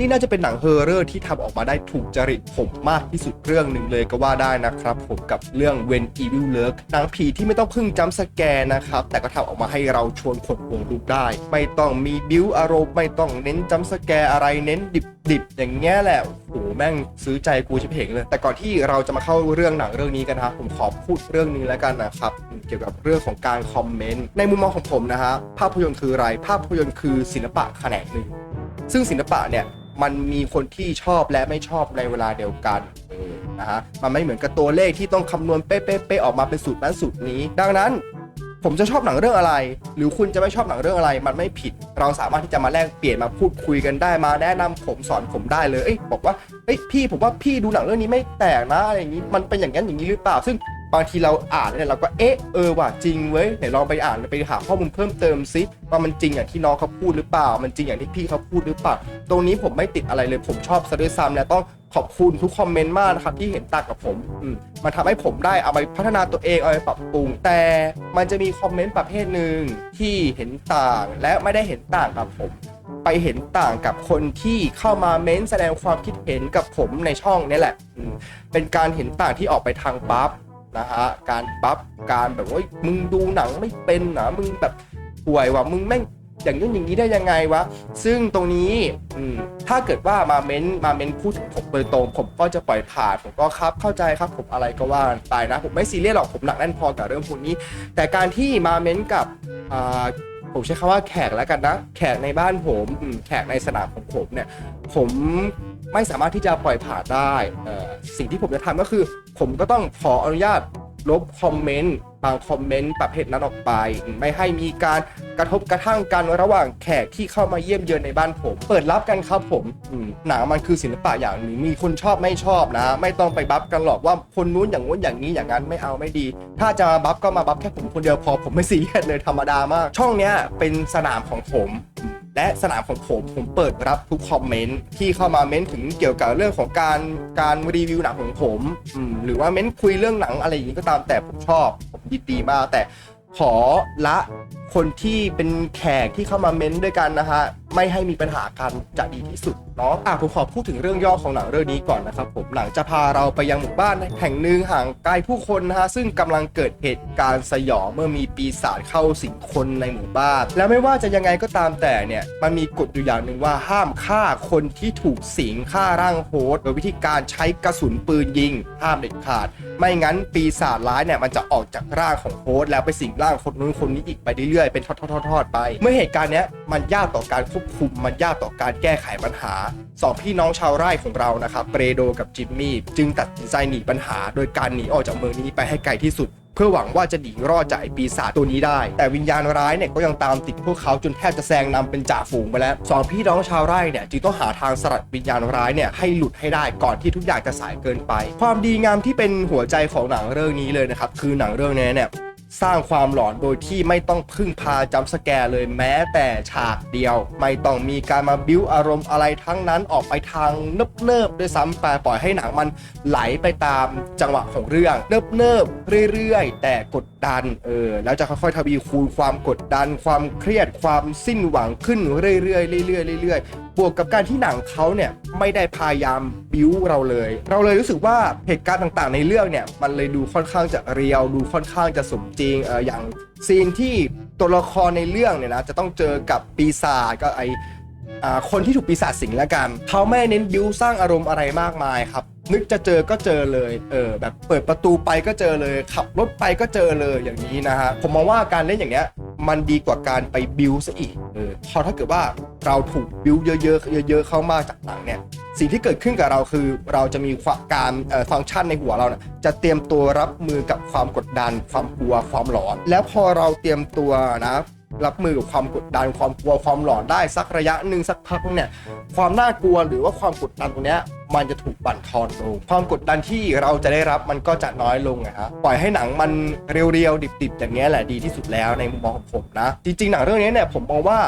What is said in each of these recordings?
นี่น่าจะเป็นหนังเฮอร์เรอร์ที่ทำออกมาได้ถูกจริตผมมากที่สุดเรื่องหนึ่งเลยก็ว่าได้นะครับผมกับเรื่อง When Evil Lurk หนังผีที่ไม่ต้องพึ่งจัมสแกร์นะครับ แต่ก็ทำออกมาให้เราชวนขนหัวลุกได้ ไม่ต้องมีบิวอารมณ์ไม่ต้องเน้นจัมสแกร์อะไรเน้นดิบๆอย่างเงี้ยแหละโอ้โหแม่งซื้อใจกูชิบเหงเลย แต่ก่อนที่เราจะมาเข้าเรื่องหนังเรื่องนี้กันนะผมขอพูดเรื่องนี้แล้วกันนะครับ เกี่ยวกับเรื่องของการคอมเมนต์ในมุมมองของผมนะฮะภาพยนตร์คืออะไรภาพยนตร์คือศิลปะแขนงหนึ่งซึ่งศิลปะเนี่ย มันมีคนที่ชอบและไม่ชอบในเวลาเดียวกันนะฮะมันไม่เหมือนกับตัวเลขที่ต้องคำนวณเป๊ะๆๆออกมาเป็นสูตรนั้นสูตรนี้ ดังนั้นผมจะชอบหนังเรื่องอะไร หรือคุณจะไม่ชอบหนังเรื่องอะไร มันไม่ผิด เราสามารถที่จะมาแลกเปลี่ยนมาพูดคุยกันได้มาแนะนำผมสอนผมได้เลยเอ้ยบอกว่าเอ้ยพี่ผมว่าพี่ดูหนังเรื่องนี้ไม่แตกนะอะไรอย่างนี้มันเป็นอย่างนั้นอย่างนี้หรือเปล่า ซึ่ง บางทีเราอ่านเนี่ยเราก็เอ๊ะเออว่ะจริงเว้ยไหนลองไปอ่านไปหาข้อมูลเพิ่มเติมซิว่ามันจริงอย่างที่น้องเขาพูดหรือเปล่า มันจริงอย่างที่พี่เขาพูดหรือเปล่าตรงนี้ผมไม่ติดอะไรเลยผมชอบซะด้วยซ้ำและต้องขอบคุณทุกคอมเมนต์มากนะครับที่เห็นต่างกับผมมมันทำให้ผมได้เอาไปพัฒนาตัวเองเอาไปปรับปรุง แต่มันจะมีคอมเมนต์ประเภทหนึ่งที่เห็นต่างและไม่ได้เห็นต่างกับผม ไปเห็นต่างกับคนที่เข้ามาเม้นแสดงความคิดเห็นกับผมในช่องนี่แหละเป็นการเห็นต่างที่ออกไปทางบัฟ นะฮะการบัฟการแบบว่ามึงดูหนังไม่เป็นนะมึงแบบป่วยว่ะมึงแม่งอย่างนี้นอย่างนี้ได้ยังไงวะ ซึ่งตรงนี้ถ้าเกิดว่ามาเม้นมาเม้นพูดถึงผมโดยตรง ผมก็จะปล่อยผ่านผมก็ครับเข้าใจครับผมอะไรก็ว่าไปนะ ผมไม่ซีเรียสหรอกผมหนักแน่นพอกับเรื่องพวกนี้ แต่การที่มาเม้นกับผมใช้คำว่าแขกแล้วกันนะ แขกในบ้านผม แขกในสนามของผมเนี่ย ผม ไม่สามารถที่จะปล่อยผ่านได้สิ่งที่ผมจะทำก็คือ ผมก็ต้องขออนุญาตลบคอมเมนต์บางคอมเมนต์ประเภทนั้นออกไป ไม่ให้มีการกระทบกระทั่งกันระหว่างแขกที่เข้ามาเยี่ยมเยือนในบ้านผม เปิดรับกันครับผมอืมหนังมันคือศิลปะอย่างหนึ่งมีคนชอบไม่ชอบนะ ไม่ต้องไปบัฟกันหรอกว่าคนนู้นอย่างนู้นอย่างนี้อย่างนั้นไม่เอาไม่ดี ถ้าจะมาบัฟก็มาบัฟแค่ผมคนเดียวพอผมไม่ซีเรียสเลยธรรมดามาก ช่องเนี้ยเป็นสนามของผม และสนามของผมผมเปิดรับทุกคอมเมนต์ที่เข้ามาเม้นถึงเกี่ยวกับเรื่องของการการรีวิวหนังของผมอืมหรือว่าเม้นคุยเรื่องหนังอะไรอย่างนี้ก็ตามแต่ผมชอบผมยินดีมากแต่ขอละคนที่เป็นแขกที่เข้ามาเม้นด้วยกันนะฮะไม่ให้มีปัญหากันจะดีที่สุด เนาะอะผมขอพูดถึงเรื่องย่อของหนังเรื่องนี้ก่อนนะครับผมหนังจะพาเราไปยังหมู่บ้านแห่งหนึ่งห่างไกลผู้คนนะฮะซึ่งกำลังเกิดเหตุการณ์สยองเมื่อมีปีศาจเข้าสิงคนในหมู่บ้าน แล้วไม่ว่าจะยังไงก็ตามแต่เนี่ยมันมีกฎอยู่อย่างหนึ่งว่าห้ามฆ่าคนที่ถูกสิงฆ่าร่างโฮสโดยวิธีการใช้กระสุนปืนยิงห้ามเด็ดขาด ไม่งั้นปีศาจร้ายเนี่ยมันจะออกจากร่างของโฮสแล้วไปสิงร่างคนนู้นคนนี้อีกไปเรื่อยๆเป็นทอดๆๆๆไป เมื่อเหตุการณ์เนี้ยมันยากต่อการควบคุมมันยากต่อการแก้ไขปัญหาสองพี่น้องชาวไร่ของเรานะครับเปรโดกับจิมมี่จึงตัดสินใจหนีปัญหา โดยการหนีออกจากเมืองนี้ไปให้ไกลที่สุด เพื่อหวังว่าจะหนีรอดจากไอ้ปีศาจตัวนี้ได้ แต่วิญญาณร้ายเนี่ยก็ยังตามติดพวกเขาจนแทบจะแซงนำเป็นจ่าฝูงไปแล้วสองพี่น้องชาวไร่เนี่ยจึงต้องหาทางสลัดวิญญาณร้ายเนี่ยให้หลุดให้ได้ก่อนที่ทุกอย่างจะสายเกินไป ความดีงามที่เป็นหัวใจของหนังเรื่องนี้เลยนะครับคือหนังเรื่องนี้เนี่ย สร้างความหลอนโดยที่ไม่ต้องพึ่งพาจัมสแกร์เลยแม้แต่ฉากเดียว ไม่ต้องมีการมาบิ้วอารมณ์อะไรทั้งนั้นออกไปทางเนิบเนิบๆด้วยซ้ำไปปล่อยให้หนังมันไหลไปตามจังหวะของเรื่องเนิบเนิบๆเรื่อยๆ แต่กดดันเออแล้วจะค่อยๆทวีคูณความกดดัน ความเครียดความสิ้นหวังขึ้นเรื่อยๆเรื่อยๆเรื่อยๆ บวกกับการที่หนังเขาเนี่ยไม่ได้พยายามบิ้วเราเลย เราเลยรู้สึกว่าเหตุการณ์ต่างๆ ในเรื่องเนี่ยมันเลยดูค่อนข้างจะเรียวดูค่อนข้างจะสมจริงเอออย่างซีนที่ตัวละครในเรื่องเนี่ยนะจะต้องเจอกับปีศาจก็ไอคนที่ถูกปีศาจสิงแล้วกัน เขาไม่เน้นบิ้วสร้างอารมณ์อะไรมากมายครับ นึกจะเจอก็เจอเลยเออแบบเปิดประตูไปก็เจอเลย ขับรถไปก็เจอเลยอย่างนี้นะฮะผมมองว่าการเล่นอย่างเนี้ยมันดีกว่าการไปบิวซะอีกเออพอถ้าเกิดว่าเราถูกบิวเยอะๆเยอะ ๆ เข้ามาจากหนังเนี่ยสิ่งที่เกิดขึ้นกับเราคือ เราจะมีความการเอ่อฟังก์ชันในหัวเราเนี่ยจะเตรียมตัวรับมือกับความกดดัน ความกลัวความหลอน แล้วพอเราเตรียมตัวนะ รับมือกับความกดดันความกลัวความหลอนได้สักระยะหนึ่งสักพักเนี่ยความน่ากลัวหรือว่าความกดดันตรงนี้มันจะถูกบั่นทอนลงความกดดันที่เราจะได้รับมันก็จะน้อยลงนะฮะปล่อยให้หนังมันเรียวๆดิบๆอย่างนี้แหละดีที่สุดแล้วในมุมมองของผมนะ จริงๆหนังเรื่องนี้เนี่ยผมมองว่า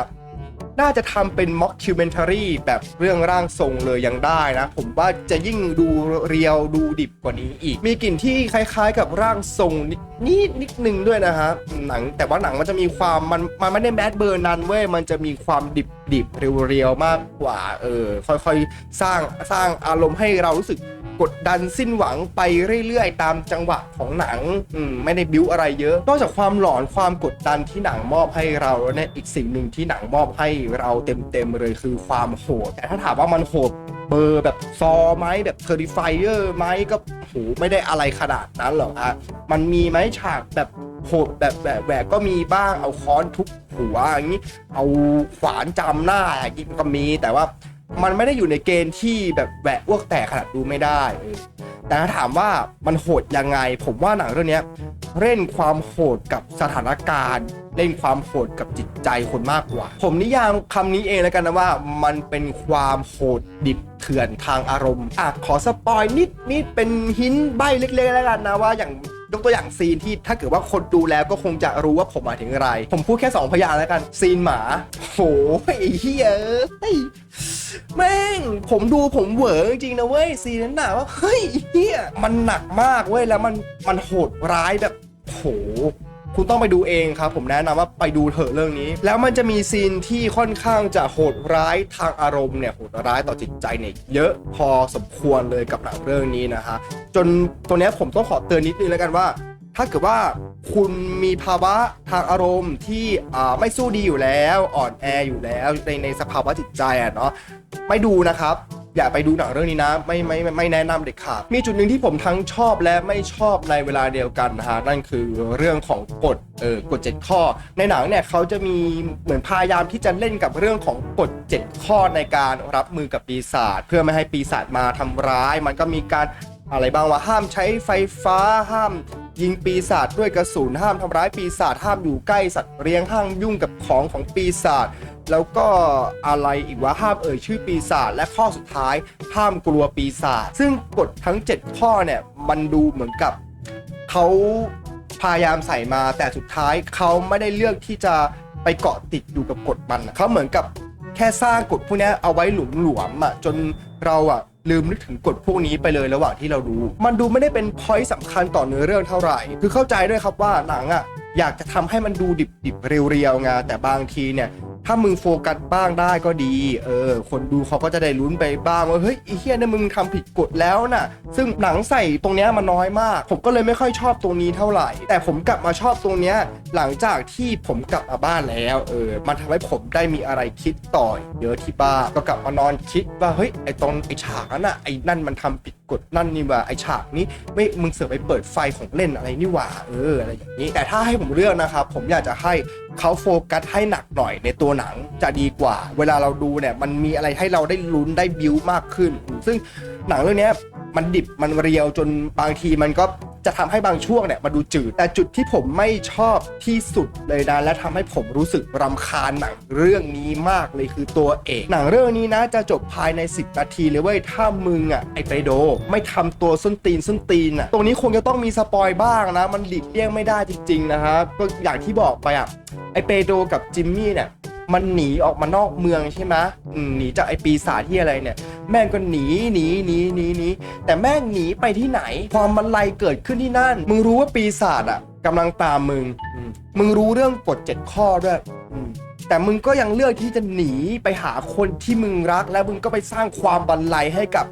น่าจะทำเป็นม็อกคิวเมนทารีแบบเรื่องร่างทรงเลยยังได้นะ ผมว่าจะยิ่งดูเรียวดูดิบกว่านี้อีก มีกลิ่นที่คล้ายๆกับร่างทรงนิดนิดนิดนึงด้วยนะฮะหนังแต่ว่าหนังมันจะมีความมันมันไม่ได้แมดเบอร์นันเว้ยมันจะมีความดิบดิบเรียวๆมากกว่าเออค่อยๆ สร้างสร้างอารมณ์ให้เรารู้สึก กดดันสิ้นหวังไปเรื่อยๆ ตามจังหวะของหนังอืมไม่ได้บิ้วอะไรเยอะ นอกจากความหลอนความกดดันที่หนังมอบให้เราแล้วเนี่ยอีกสิ่งหนึ่งที่หนังมอบให้เราเต็มๆเลยคือความโหด แต่ถ้าถามว่ามันโหดเบอร์แบบซอไหมแบบเทอร์ดิฟายเออร์ไหมก็โหไม่ได้อะไรขนาดนั้นหรอกฮะมันมีไหมฉากแบบโหดแบบแบบแหวกก็มีบ้างเอาค้อนทุบหัวอย่างนี้ เอาขวานจามหน้าอย่างนี้ก็มีแต่ว่า มันไม่ได้อยู่ในเกณฑ์ที่แบบแหวกอ้วกแตกขนาดดูไม่ได้เออแต่ถ้าถามว่ามันโหดยังไง ผมว่าหนังเรื่องเนี้ยเล่นความโหดกับสถานการณ์ เล่นความโหดกับจิตใจคนมากกว่า ผมนิยามคำนี้เองแล้วกันนะว่า มันเป็นความโหดดิบเถื่อนทางอารมณ์อะขอสปอยนิดนิดเป็นหินใบเล็กๆแล้วกันนะว่าอย่างย กตัวอย่างซีนที่ถ้าเกิดว่าคนดูแล้วก็คงจะรู้ว่าผมหมายถึงอะไร ผมพูดแค่สองพยางค์แล้วกัน ซีนหมาโหไอ้เฮียเอ้ยแม่ง ผมดูผมเหวอจริงๆนะเว้ยซีนนั้นน่ะว่าเฮ้ยเฮียมันหนักมากเว้ยแล้วมันมันโหดร้ายแบบโห คุณต้องไปดูเองครับ ผมแนะนำว่าไปดูเถอะเรื่องนี้ แล้วมันจะมีซีนที่ค่อนข้างจะโหดร้ายทางอารมณ์เนี่ยโหดร้ายต่อจิตใจเนี่ยเยอะพอสมควรเลยกับหนังเรื่องนี้นะฮะจนตรงนี้ผมต้องขอเตือนนิดนึงแล้วกันว่า ถ้าเกิดว่าคุณมีภาวะทางอารมณ์ที่อ่าไม่สู้ดีอยู่แล้ว อ่อนแออยู่แล้วในในสภาวะจิตใจอะเนาะไม่ดูนะครับ อย่าไปดูหนังเรื่องนี้นะ ไม่ไม่ไม่ไม่แนะนำเด็ดขาด มีจุดหนึ่งที่ผมทั้งชอบและไม่ชอบในเวลาเดียวกันนะฮะนั่นคือเรื่องของกฎเออกฎ 7 ข้อ ในหนังเนี่ยเขาจะมีเหมือนพยายามที่จะเล่นกับเรื่องของกฎ 7 ข้อในการรับมือกับปีศาจเพื่อไม่ให้ปีศาจมาทำร้าย มันก็มีการอะไรบ้างว่าห้ามใช้ไฟฟ้าห้าม ยิงปีศาจด้วยกระสุนห้ามทำร้ายปีศาจห้ามอยู่ใกล้สัตว์เลี้ยงห้ามยุ่งกับของของปีศาจแล้วก็อะไรอีกว่าห้ามเอ่ยชื่อปีศาจและข้อสุดท้ายห้ามกลัวปีศาจซึ่งกฎทั้ง 7 ข้อเนี่ยมันดูเหมือนกับเขาพยายามใส่มาแต่สุดท้ายเขาไม่ได้เลือกที่จะไปเกาะติดอยู่กับกฎมันเขาเหมือนกับแค่สร้างกฎพวกนี้เอาไว้หลุมหลวมๆอะจนเราอะ ลืมนึกถึงกฎพวกนี้ไปเลยระหว่างที่เราดู มันดูไม่ได้เป็นพอยต์สำคัญต่อเนื้อเรื่องเท่าไหร่ คือเข้าใจด้วยครับว่าหนังอะอยากจะทำให้มันดูดิบๆเรียวๆไงแต่บางทีเนี่ย ถ้ามึงโฟกัสบ้างได้ก็ดี เออ คนดูเขาก็จะได้ลุ้นไปบ้างว่า เฮ้ยไอ้เฮียเนี่ยมึงทำผิดกฎแล้วน่ะ ซึ่งหนังใส่ตรงเนี้ยมันน้อยมาก ผมก็เลยไม่ค่อยชอบตรงนี้เท่าไหร่ แต่ผมกลับมาชอบตรงเนี้ยหลังจากที่ผมกลับมาบ้านแล้ว เออ มันทำให้ผมได้มีอะไรคิดต่อยเยอะที่บ้านก็กลับมานอนคิดว่า เฮ้ย ไอ้ตรงไอ้ฉากนั้นน่ะไอ้นั่นมันทำผิดกฎนั่นนี่ว่า ไอ้ฉากนี้ไม่ มึงเสือกไปเปิดไฟของเล่นอะไรนี่หว่า เออ อะไรอย่างนี้ แต่ถ้าให้ผมเลือกนะครับ ผมอยากจะให้ เขาโฟกัสให้หนักหน่อยในตัวหนังจะดีกว่า เวลาเราดูเนี่ยมันมีอะไรให้เราได้ลุ้นได้บิวมากขึ้น ซึ่งหนังเรื่องนี้มันดิบมันเรียวจนบางทีมันก็จะทำให้บางช่วงเนี่ยมาดูจืด แต่จุดที่ผมไม่ชอบที่สุดเลยนะและทำให้ผมรู้สึกรำคาญหนังเรื่องนี้มากเลยคือตัวเอกหนังเรื่องนี้นะจะจบภายใน 10 นาทีเลยเว้ยถ้ามึงอะไอไปโด ไม่ทำตัวส้นตีนส้นตีนอะตรงนี้คงจะต้องมีสปอยบ้างนะ มันหลีกเลี่ยงไม่ได้จริงๆนะครับก็อย่างที่บอกไปอะ ไอเปโดกับจิมมี่เนี่ยมันหนีออกมานอกเมืองใช่ไหมอืมหนีจากไอปีศาจที่อะไรเนี่ย แม่งก็หนีหนีหนีหนีหนีแต่แม่งหนีไปที่ไหน ความมันไลเกิดขึ้นที่นั่น มึงรู้ว่าปีศาจอะกำลังตามมึงอืมมึงรู้เรื่องกฎเจ็ดข้อด้วยอืมแต่มึงก็ยังเลือกที่จะหนีไปหาคนที่มึงรัก แล้วมึงก็ไปสร้างความบันไลให้กับ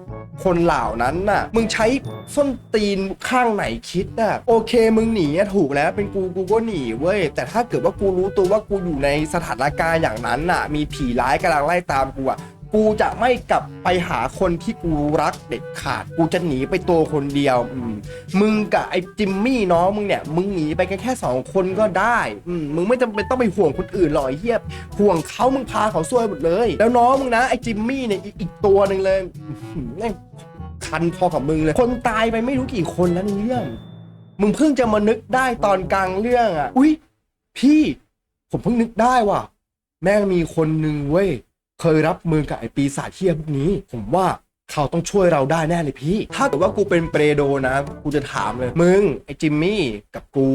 คนเหล่านั้นน่ะ มึงใช้ส้นตีนข้างไหนคิดน่ะ โอเค มึงหนีอะถูกแล้วเป็นกูกูก็หนีเว้ย แต่ถ้าเกิดว่ากูรู้ตัวว่ากูอยู่ในสถานการณ์อย่างนั้นน่ะ มีผีร้ายกำลังไล่ตามกูอะ กูจะไม่กลับไปหาคนที่กูรักเด็ดขาด กูจะหนีไปตัวคนเดียวอืมมึงกับไอ้จิมมี่น้องมึงเนี่ย มึงหนีไปกันแค่สองคนก็ได้อืมมึงไม่จำเป็นต้องไปห่วงคนอื่นหรอกไอ้เฮียห่วงเขามึงพาเขาซวยหมดเลย แล้วน้องมึงนะไอ้จิมมี่เนี่ยอีกอีกตัวหนึ่งเลยอื้อหือแม่งคันพอกับมึงเลย คนตายไปไม่รู้กี่คนแล้วในเรื่อง มึงเพิ่งจะมานึกได้ตอนกลางเรื่องอะ อุ้ยพี่ ผมเพิ่งนึกได้ว่ะ แม่งมีคนหนึ่งเว้ย เคยรับมือกับไอ้ปีศาจเทียพวกนี้ ผมว่าเขาต้องช่วยเราได้แน่เลยพี่ ถ้าเกิดว่ากูเป็นเปรโดนะ กูจะถามเลย มึง ไอ้จิมมี่กับกู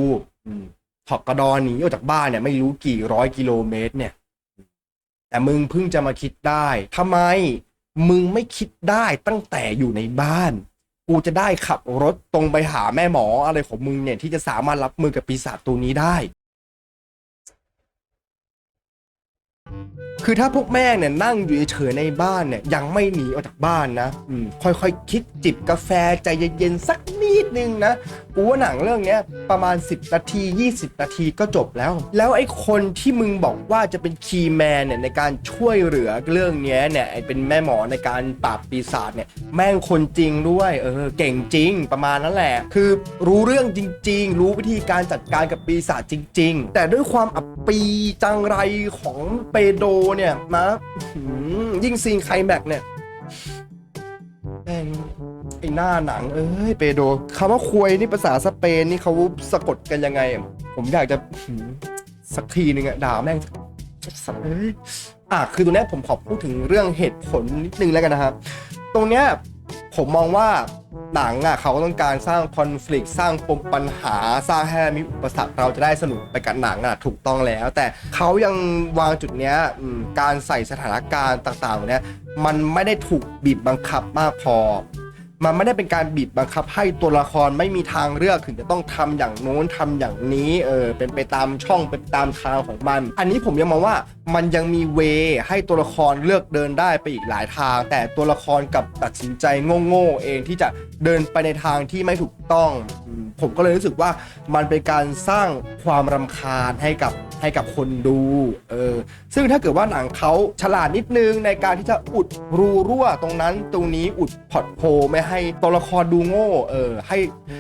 ถอกกระดอนหนีออกจากบ้านเนี่ยไม่รู้กี่ร้อยกิโลเมตรเนี่ย แต่มึงเพิ่งจะมาคิดได้ทำไมมึงไม่คิดได้ตั้งแต่อยู่ในบ้าน กูจะได้ขับรถตรงไปหาแม่หมออะไรของมึงเนี่ยที่จะสามารถรับมือกับปีศาจตัวนี้ได้ คือถ้าพวกแม่งเนี่ยนั่งอยู่เฉยๆในบ้านเนี่ยยังไม่หนีออกจากบ้านนะอืมค่อยๆคิดจิบกาแฟใจเย็นๆสักนิ ดนึงนะกูว่าหนังเรื่องเนี้ยประมาณ 10 นาที 20 นาทีก็จบแล้ว แล้วไอ้คนที่มึงบอกว่าจะเป็นคีย์แมนเนี่ยในการช่วยเหลือเรื่องเนี้ยเนี่ยไอ้เป็นแม่หมอในการปราบปีศาจเนี่ยแม่งคนจริงด้วยเออเก่งจริงประมาณนั้นแหละ คือรู้เรื่องจริง ๆ รู้วิธีการจัดการกับปีศาจจริง ๆ แต่ด้วยความอับปีจังไรของเปโดเนี่ยนะยิ่งซีนไคลแม็กเนี่ยแม่ง อหน้าหนัง เอ้ยเปโดคำว่าควยนี่ภาษาสเปนนี่เขาสะกดกันยังไง ผมอยากจะสักทีนึงอะด่าแม่งสักเอ้ยอะคือตรงเนี้ยผมขอพูดถึงเรื่องเหตุผลนิดนึงแล้วกันนะครับ ตรงเนี้ยผมมองว่าหนังอะเขาต้องการสร้างคอน FLICT สร้างปมปัญหาสร้างให้มีอุปสรรคเราจะได้สนุกไปกับหนังอะถูกต้องแล้ว แต่เขายังวางจุดเนี้ยการใส่สถานการณ์ต่างๆเนี้ยมันไม่ได้ถูกบีบบังคับมากพอ มันไม่ได้เป็นการบีบบังคับให้ตัวละครไม่มีทางเลือกถึงจะต้องทำอย่างโน้นทำอย่างนี้เออเป็นไปตามช่องเป็นตามทางของมัน อันนี้ผมยังมองว่า มันยังมีเวให้ตัวละครเลือกเดินได้ไปอีกหลายทาง แต่ตัวละครกับตัดสินใจโง่ๆเองที่จะเดินไปในทางที่ไม่ถูกต้อง ผมก็เลยรู้สึกว่ามันเป็นการสร้างความรำคาญให้กับให้กับคนดูเออซึ่งถ้าเกิดว่าหนังเขาฉลาดนิดนึงในการที่จะอุดรูรั่วตรงนั้นตรงนี้อุดพอร์ตโพไม่ให้ตัวละครดูโง่เออให้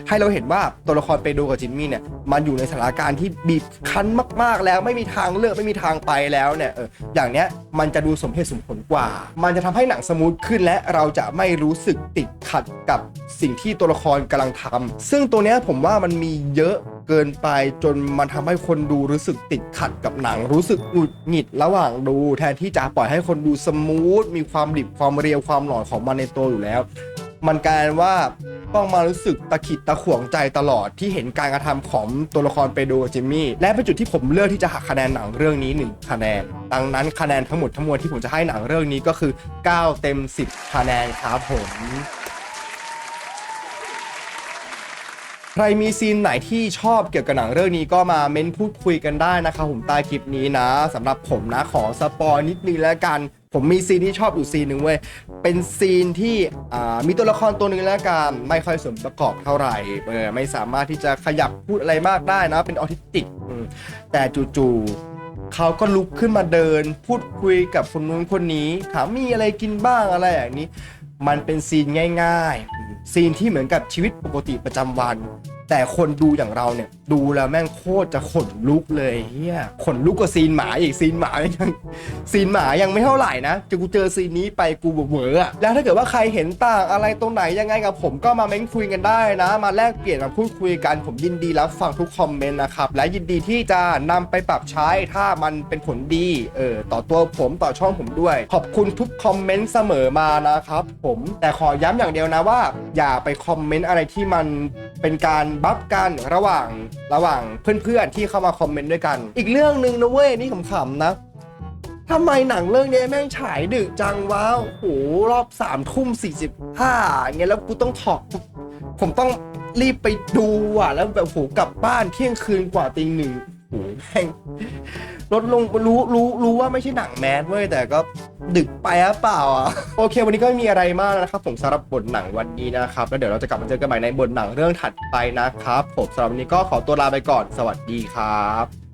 ให้เราเห็นว่าตัวละครเปโดกับจิมมี่เนี่ยมันอยู่ในสถานการณ์ที่บีบคั้นมาก ๆ แล้วไม่มีทางเลือกไม่มีทางไปแล้วเนี่ยเอออย่างเนี้ยมันจะดูสมเหตุสมผลกว่า มันจะทำให้หนังสมูทขึ้นและเราจะไม่รู้สึกติดขัดกับสิ่งที่ตัวละครกำลังทำซึ่งตัวเนี้ยผมว่ามันมีเยอะเกินไปจนมันทำให้คนดูรู้สึกติดขัดกับหนัง รู้สึกหงุดหงิดระหว่างดู แทนที่จะปล่อยให้คนดูสมูทมีความดิบความเรียวความหล่อของมันในตัวอยู่แล้ว มันกลายว่าต้องมารู้สึกตะขิดตะขวงใจตลอดที่เห็นการกระทำของตัวละครเปโดกับจิมมี่และเป็นจุดที่ผมเลือกที่จะหักคะแนนหนังเรื่องนี้หนึ่งคะแนน ดังนั้นคะแนนทั้งหมดทั้งมวลที่ผมจะให้หนังเรื่องนี้ก็คือ 9 เต็ม 10 คะแนนครับผมใครมีซีนไหนที่ชอบเกี่ยวกับหนังเรื่องนี้ก็มาเม้นพูดคุยกันได้นะครับผมใต้คลิปนี้นะสำหรับผมนะขอสปอยนิดนึงแล้วกัน ผมมีซีนที่ชอบอยู่ซีนหนึ่งเว้ย เป็นซีนที่มีตัวละครตัวหนึ่งแล้วกันไม่ค่อยสมประกอบเท่าไหร่เออไม่สามารถที่จะขยับพูดอะไรมากได้นะ เป็นออทิสติก แต่จู่ๆเขาก็ลุกขึ้นมาเดิน พูดคุยกับคนนู้นคนนี้ ถามมีอะไรกินบ้างอะไรอย่างนี้ มันเป็นซีนง่าย ๆ ซีนที่เหมือนกับชีวิตปกติประจำวัน แต่คนดูอย่างเราเนี่ย ดูแล้วแม่งโคตรจะขนลุกเลยเฮียขนลุกกว่าซีนหมาอีกซีนหมายังซีนหมายังไม่เท่าไหร่นะจะกูเจอซีนนี้ไปกูเวอร์อะแล้วถ้าเกิดว่าใครเห็นต่างอะไรตรงไหนยังไงกับผมก็มาเม้นคุยกันได้นะ มาแลกเปลี่ยนมาพูดคุยกันผมยินดีรับฟังทุกคอมเมนต์นะครับและยินดีที่จะนำไปปรับใช้ถ้ามันเป็นผลดีเออต่อตัวผมต่อช่องผมด้วย ขอบคุณทุกคอมเมนต์เสมอมานะครับผมแต่ขอย้ำอย่างเดียวนะว่า อย่าไปคอมเมนต์อะไรที่มันเป็นการบัฟกันระหว่างระหว่างเพื่อนๆที่เข้ามาคอมเมนต์ด้วยกัน อีกเรื่องหนึ่งนะเว้ยนี่ขำๆนะทำไมหนังเรื่องนี้แม่งฉายดึกจังวะโอ้โหรอบสามทุ่มสี่สิบห้าเงี้ยแล้วกูต้องถอดผมต้องรีบไปดูอะ แล้วแบบโหกลับบ้านเที่ยงคืนกว่าตีหนึ่งโอ้โหแม่ง ลดลงรู้รู้รู้ว่าไม่ใช่หนังแมสเว้ยแต่ก็ดึกไปหรือเปล่าอะโอเค วันนี้ก็ไม่มีอะไรมากนะครับ ผมสำหรับบทหนังวันนี้นะครับ แล้วเดี๋ยวเราจะกลับมาเจอกันใหม่ในบทหนังเรื่องถัดไปนะครับ ผมสำหรับวันนี้ก็ขอตัวลาไปก่อนสวัสดีครับ